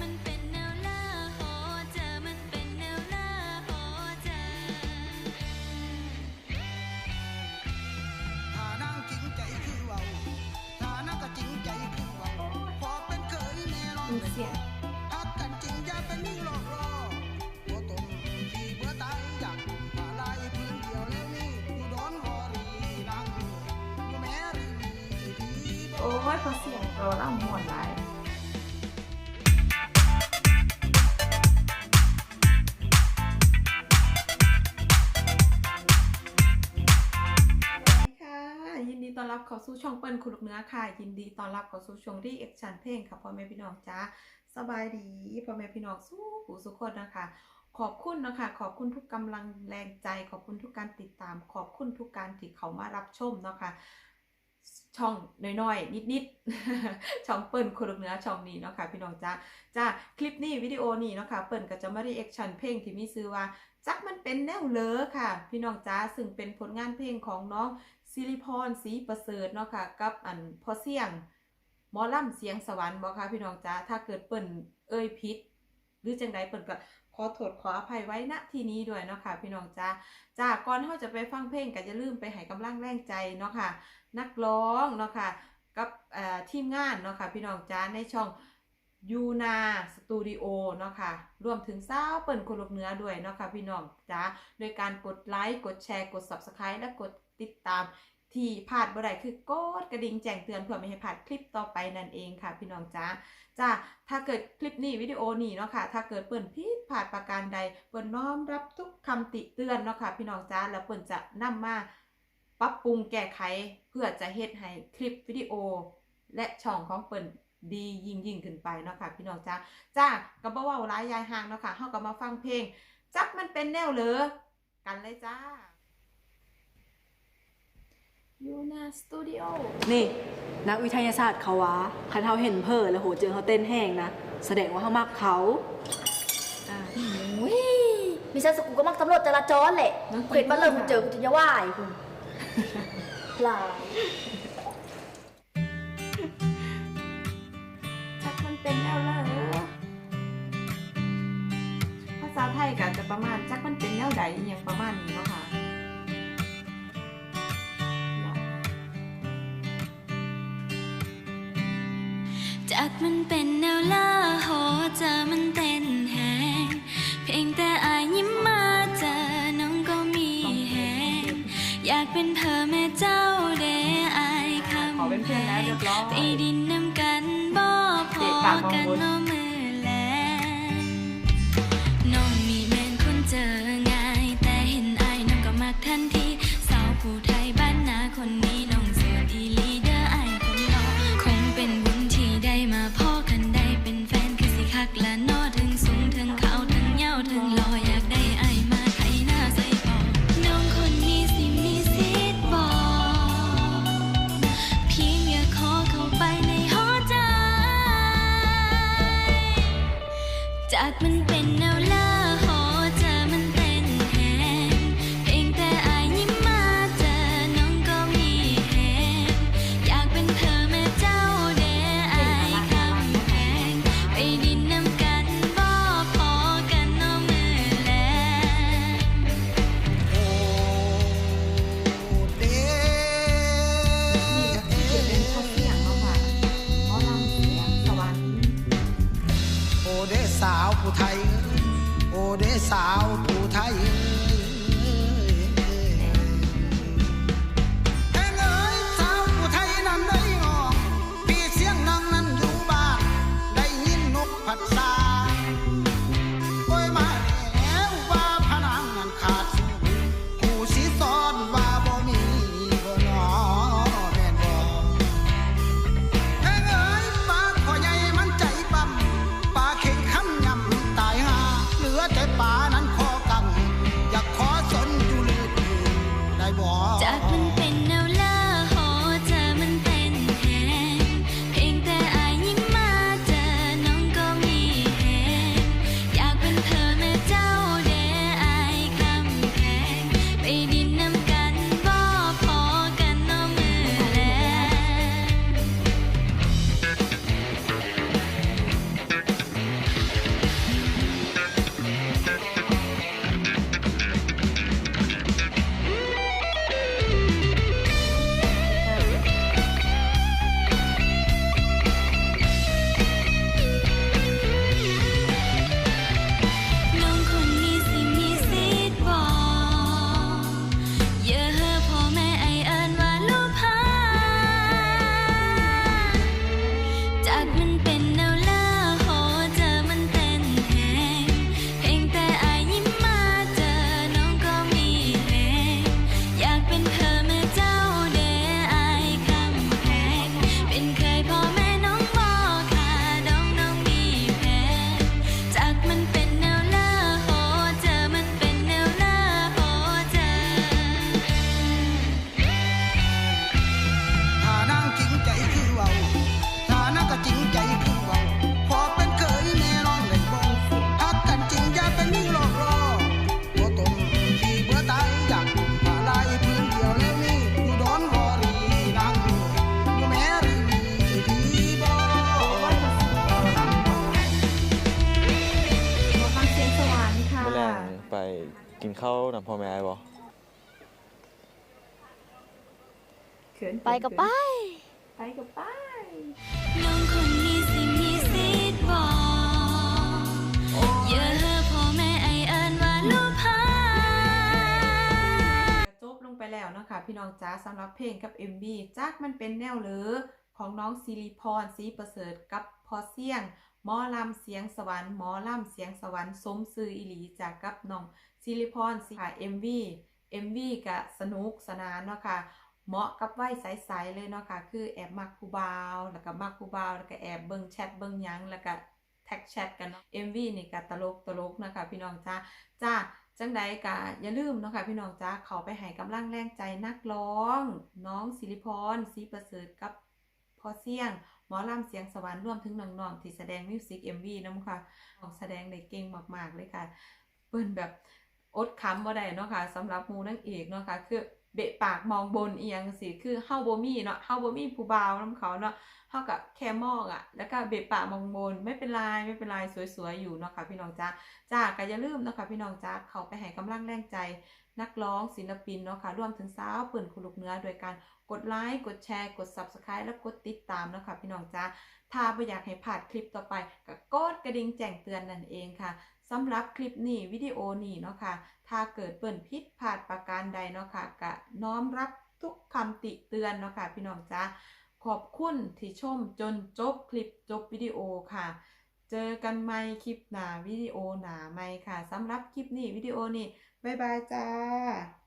มันเป็นแนวล่าโหเจอมันเป็นแนวล่าโหเจอถ้านางจริงใจคือเว้าถ้านางก็จริงใจคือเว้าพอเป็นเคยแม่นองดูเสียงฮักกันจริงอย่าเป็นนิ่งหลอกล่อบ่ตรงที่เบื่อตายอยากมาลายพื้นเดียวแล้วนี่อยู่ดอนวอรีนางอยู่แม่รีดีโอ้ยพอเสียงเราล่าหวนหลาย เข้าสู่ช่องเปิ้ลคุณลูกเนื้อค่ะ ยินดีต้อนรับเข้าสู่ช่วงรีแอคชั่นเพลงค่ะพ่อแม่พี่น้องจ้าสบายดีพ่อแม่พี่น้องสู้หูสุขคนนะคะ ขอบคุณนะคะ ขอบคุณทุกกำลังแรงใจ ขอบคุณทุกการติดตาม ขอบคุณทุกการที่เขามารับชมเนาะคะช่องน้อยๆ นิดๆ ช่องเปิ้ลคนลูกเนื้อช่องนี้เนาะค่ะพี่น้องจ้าจ้าคลิปนี้วิดีโอนี้เนาะค่ะเปิ้ลก็จะมารีแอคชั่นเพลงที่มีชื่อว่าจักมันเป็นแนวเลอค่ะ พี่น้องจ้าซึ่งเป็นผลงานเพลงของน้อง ซิริพรศรีประเสริฐเนาะค่ะกับอันพอเสียงหมอล่ำเสียงสวรรค์บ่ค่ะพี่น้องจ้าถ้าเกิดเปิ้นเอ่ยผิดหรือจังใดเปิ้นก็ขอโทษขออภัยไว้ณที่นี้ด้วยเนาะค่ะพี่น้องจ้าจ้าก่อนเฮาจะไปฟังเพลงก็อย่าลืมไปให้กำลังแรงใจเนาะค่ะนักร้องเนาะค่ะกับทีมงานเนาะค่ะพี่น้องจ้าในช่องยูนาสตูดิโอเนาะค่ะรวมถึงสาวเปิ่นคนลกเหนื้อด้วยเนาะค่ะพี่น้องจ้าโดยการกดไลค์ กดแชร์ กด Subscribe และกด ติดตามที่พลาดบ่ได้คือกดกระดิ่งแจ้งเตือนเพื่อไม่ให้พลาดคลิปต่อไปนั่นเองค่ะ พี่น้องจ้าจ้าถ้าเกิดคลิปนี้วิดีโอนี้เนาะค่ะถ้าเกิดเปิ่นผิดพลาดประการใดเปิ่นน้อมรับทุกคำติเตือนเนาะค่ะ พี่น้องจ้าแล้วเปิ่นจะนำมาปรับปรุงแก้ไขเพื่อจะเฮ็ดให้คลิปวิดีโอ และช่องของเปิ่นดียิ่งยิ่งขึ้นไปเนาะค่ะ พี่น้องจ้าจ้าก็บ่เว้าหลายยายห่างเนาะค่ะเฮาก็มาฟังเพลงจักมันเป็นแนวเหลอกันเลยจ้า ยูนาสตูดิโอนี่ นักวิทยาศาสตร์เขาว่าคันเขาเห็นเพ่อแล้วโหเจอเขาเต้นแห้งนะ แสดงว่าเขามักเขาอ่าอุ้ยมีฉันสกูก็มักตำรวจจราจรแหละน้องเห็นบ้านเริ่มเจอกูจะว่ายคุณหลายจักมันเป็นแนวเหลอภาษาไทยก็จะประมาณจักมันเป็นแนวใดอหยังประมาณนี้เนาะค่ะ เป็นเธอแม่เจ้าเดอายคำเพแพลงไปดินน้ำกันบ่พอกันเน้อมื เด้สาวผู้ไทยเอ้ย กินข้าวนำพ่อแม่บ่เขินไปกับไปไปกับไปน้องคนนี้สิมีสิทธิ์บอกอย่าเฮอพ่อแม่ไอเอินว่าลูกพา จบลงไปแล้วเนาะคะพี่น้องจ้าสำหรับเพลงกับ MV จากมันเป็นแนวเหลือของน้องซิริพรสีประเสริฐกับพอเสียงหมอลำเสียงสวรรค์หมอลำเสียงสวรรค์สมซื่ออิหลีจากกับน้อง ซิริพรสิค่ะ MV MV ก็สนุกสนานเนาะค่ะเหมาะกับวัยใสๆเลยเนาะค่ะ คือแอบมักผู้บ่าว แล้วก็มักผู้บ่าว แล้วก็แอบเบิ่งแชทเบิ่งยังแล้วก็แท็กแชทกันเนาะ MV นี่ก็ตลกตลกนะคะพี่น้องจ้าจ้าจังใดก็อย่าลืมเนาะค่ะพี่น้องจ้าเขาไปให้กำลังแรงใจนักร้อง น้องสิริพรศรีประเสริฐกับพอเสียง หมอลำเสียงสวรรค์รวมถึงน้องๆที่แสดงมิวสิกเอ็มวีน้ำค่ะน้องแสดงได้เก่งมากๆเลยค่ะเปิ้นแบบ อดคำบ่ได้เนาะค่ะสำหรับมูนั่งเอกเนาะค่ะคือเบะปากมองบนเอียงสิคือเฮาบ่มีเนาะเฮาบ่มีผู้บ่าวนํเขาเนาะเฮากับแค่มองอะแล้วก็เบะปากมองบนไม่เป็นไรไม่เป็นไรสวยๆอยู่เนาะค่ะพี่น้องจ้าจ้าก็อย่าลืมเนาะคะพี่น้องจ้าเขาไปให้กำลังแรงใจ นักร้องศิลปินเนาะค่ะรวมถึงสาวเปิ่นคุลุกเนื้อโดยการกดไลค์กดแชร์กด Subscribe และกดติดตามเนาะค่ะพี่น้องจ้าถ้าไม่อยากให้พลาดคลิปต่อไปก็กดกระดิ่งแจ้งเตือนนั่นเองค่ะสำหรับคลิปนี้วิดีโอนี้เนาะค่ะถ้าเกิดเปิ่นผิดพลาดประการใดเนาะค่ะก็น้อมรับทุกคำติเตือนเนาะค่ะพี่น้องจ้าขอบคุณที่ชมจนจบคลิปจบวิดีโอค่ะ เจอกันใหม่คลิปหน้าวิดีโอหน้าใหม่ค่ะสำหรับคลิปนี้วิดีโอนี้ บ๊ายบายจ้า